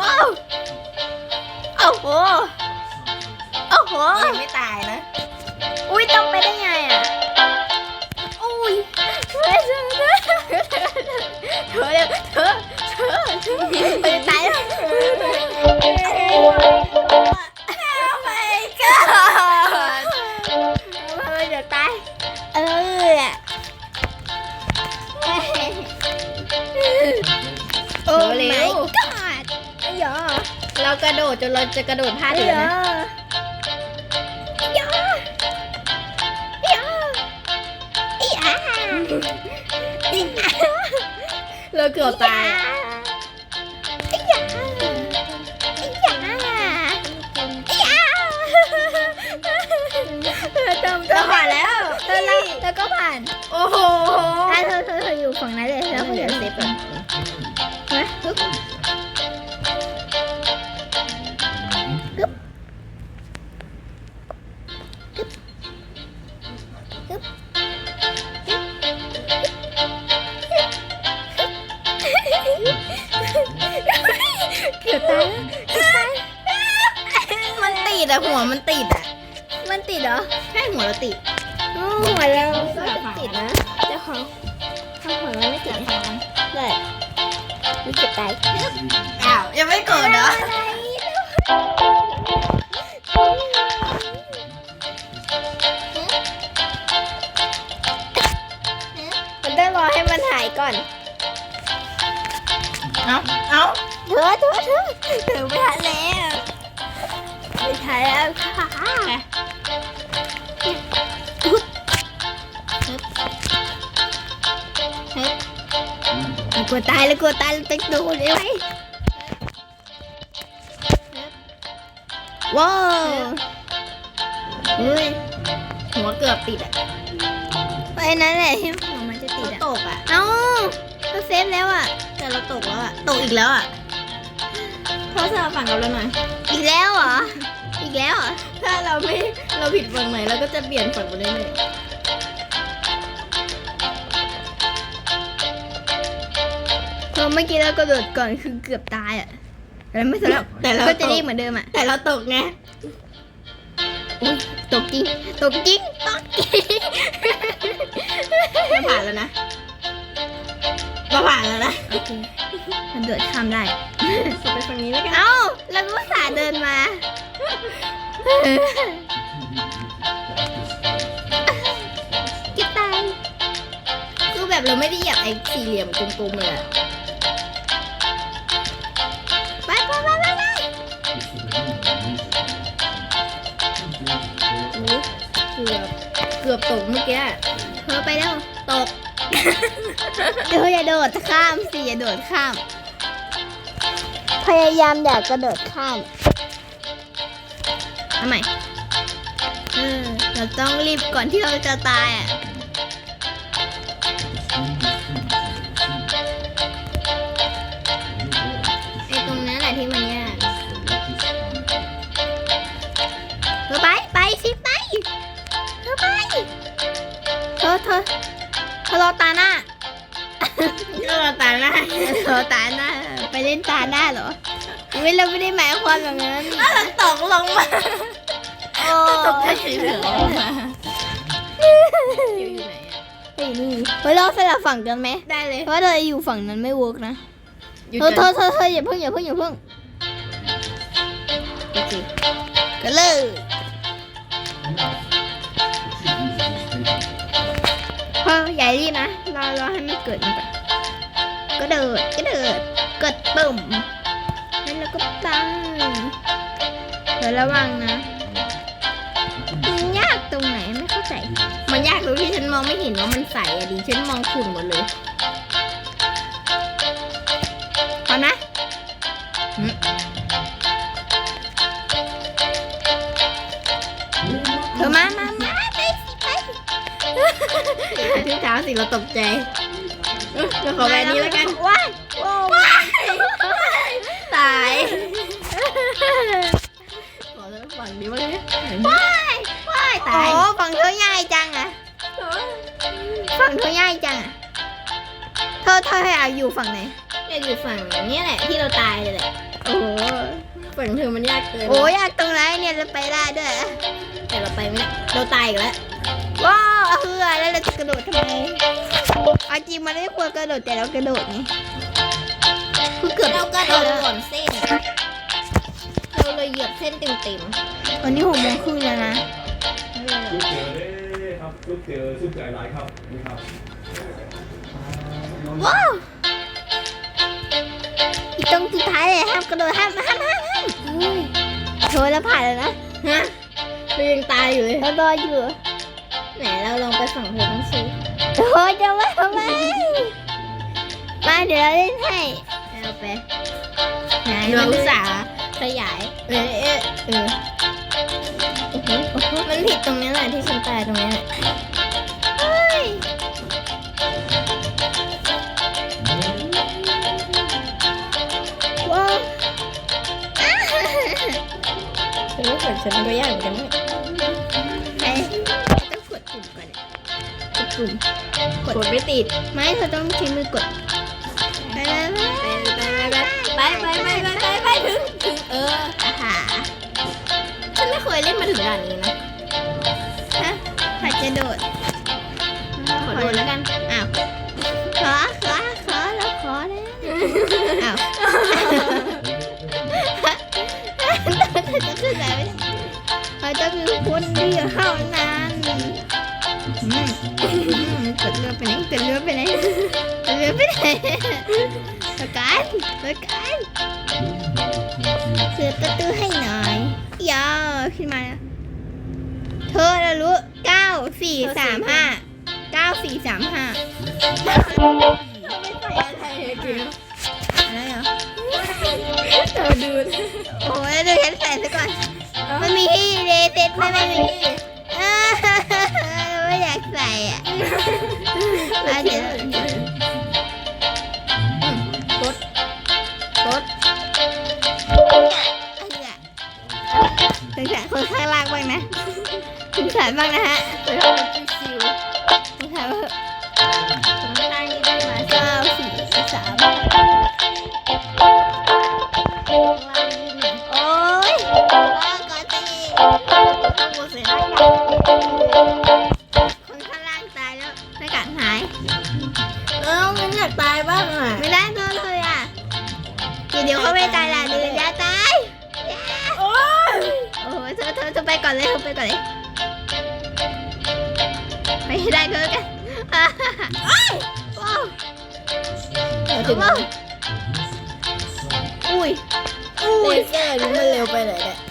ว้าวโอ้โหโอ้โห ยังไม่ตายนะ อุ้ยต้องไปได้ไงอะ อุ้ยเธอเธอเธอเธอเร็วเธอเธอเธอเธอตาย กระโดดจนเราจะกระโดดพลาดไอ้เลยหยอนะไอ้หยอไอ้หยอไอ้หยอไอ้หยอเราเกือบตายอะไอ้หยาไอ้หยาไอ้หยาเธอจำเราผ่านแล้วเธอแล้วเธอก็ผ่าน โอ้โหถ้าเธอเธอเธออยู่ฝั่งนั้นเลย มันติดอะหัวมันติดอะมันติดเหรอ ใช่หัวเราติดอ๋อหัวเราก็ติดนะเจ้าของถ้าหัวเราไม่ติดนะเลยมันเจ็บตายอ้าวยังไม่เกิดเหรอมันต้องรอให้มันหายก่อน เอ้าเอ้าเธอเธอเธอเธอไม่ทันแล้วไม่ทัน แล้วค่ะกลัวตายแล้วกลัวตายแล้วต้องดูเลยไหมว้าวเฮ้ยหัวเกือบติดอะไปนั้นแหละที่หัวมันจะติดอะตกอะเอ้าเราเซฟแล้วอะ แต่เราตกแล้วอะตกอีกแล้วอะพ่อสลับฝั่งกับเราหน่อย อีกแล้วเหรอ อีกแล้วเหรอถ้าเราไม่เราผิดฝั่งไหนเราก็จะเปลี่ยนฝั่งไปเรื่อยเพราะเมื่อกี้เรากระโดดก่อนคือเกือบตายอะแล้วไม่สำหรับๆแต่เราก็ตจะกรีบเหมือนเดิมอะแต่เราตกไงอุ้ยตกจริงตกจริงตกจริงเราผ่านแล้วนะเราผ่านแล้วนะโอเคมันเดินข้ามได้เราไปฝั่งนี้แล้วกัน เอ้า แล้วก็สาห์เดินมา เก็บตายคือแบบเราไม่ได้อยากไอ้สี่เหลี่ยมกลมๆเลยอะไปไปไปไปไปเกือบ เกือบตกเมื่อกี้เธอไปแล้ว ตก เธออย่าโดดข้ามสิอย่าโดดข้าม พยายามอย่ากระโดดข้าม ทำไมเออเราต้องรีบก่อนที่เราจะตายอะไอ้ตรงนั้นแหละที่มันยากเธอไปไปสิไปเธอไปเธอเธอเธอรอตาหน้าก็เราตายหน้าเธอตาหน้าไปเล่นตาหน้าเหรอไม่เราไม่ได้หมายความแบบนั้นถ้าเราตกลงมาโอ้ ตกใจเฉยๆลงมาอยู่อยู่ไหนอะไปนี่เฮ้ยเราสลับฝั่งกันไหมได้เลย เพราะเราอยู่ฝั่งนั้นไม่เวิร์กนะอยู่เธอเธกัอนเธอเธออย่าเพิ่งอย่าเพิ่งอย่าเพิ่งโอเคกันเลยพออย่ารีบนะรอรอให้มันเกิดมันก่อนก็เดิดก็เดิดกดปุ่มแล้วเราก็ตั้งเดี๋ยวระวังนะ องไม่เห็นว่ามันใสอะดิฉันมองขุ่นหมดเลยพอนะอืมเธอมามามาไปสิไปที่เท้าสิเราตกใจเออเราขอแบบนี้แล้วกันว้ายว้ายตายขอแล้วฝั่งนี้บ้างไหมว้ายว้ายตายโอ้ฝั่งเธอใหญ่จังอะ ฝั่งเธอใหญ่จังอะเธอเธออยากอยู่ฝั่งไหน อยากอยู่ฝั่งเนี้ยแหละที่เราตายเลยแหละโอ้โหฝั่งเธอมันยากเกินโอ้ยอยากตรงไหนเนี่ยเราไปได้ด้วยแต่เราไปไม่ได้เราตายอีกแล้วว้าวเฮือแล้วเราจะกระโดดทำไมเอาจริงมันไม่ควรกระโดดแต่เรากระโดดไงคือเกือบเราก็โดนแล้วก่อนเส้นเราเลยเหยียบเส้นเต็มวันนี้หกโมงครึ่งแล้วนะๆลู กเจอเด้ครับลูกเจอสุดใจร้ายครับนี่ครับว้าวอีกตรงสุดท้ายเลยห้ามกระโดดห้ามห้ามห้ามห้ามโชว์แล้วผ่านแล้วนะฮะเรายังตายอยู่เลยเรารออยู่ไหนเราลองไปฝั่งเธอต้องซื้อโอ้ยจะว่าทำไมมาเดี๋ยวเราเล่นให้เราไปไหนเรามันอุตส่าห์ขยาย เออเออเออโอ้โหโอ้โห มันผิดตรงนี้แหละที่ฉันตายตรงนี้แหละว้าวฉันว่าฝั่งฉันก็ยากเหมือนกันเนี่ยไปต้องกดปุ่มก่อนเนี่ยกดปุ่มกดไม่ติด ไม่เธอต้องใช้มือกดไปเลยไปไปไปไปไปไปถึงถึงเอออาหาฉันไม่เค ยเล่นมาถึงด่านนี้นะฮะผัดจะโดด ขอโดนแล้วกันอ้าวขอขอขอแล้วขอแล้วอ้าวจะขึ้นไหนเราจะมีคนเดียวเท่านั้นอืมอืมกดเรือไปไหนกดเรือไปไหนกดเรือไปไหนสกัดสกัดเสือประตูให้หน่อยยาว ขึ้นมาแล้วเธอเรารู้เก้าสี่สามห้าเก้าสี่สามห้าไม่ใส่อะไรเลยคืออะไรเหรอเราดูโอ้ยเดี๋ยวฉันใส่ซะก่อนมันมีที่เลเซ็ตไม่ไม่มีอ่าไม่อยากใส่อะอะเดี๋ยว สงสารคนข้างล่างบ้างนะสงสารบ้างนะฮะไปทำเป็นชิวสงสารว่าๆตรงข้างนี้ได้ไหมเก้าสี่สาม ไปก่อนเลยเธอไปก่อนเลยไปให้ได้ก็แล้วกันอ่าว้าวเราถึงว้าวอุ้ยเลเซอร์นี่มันแร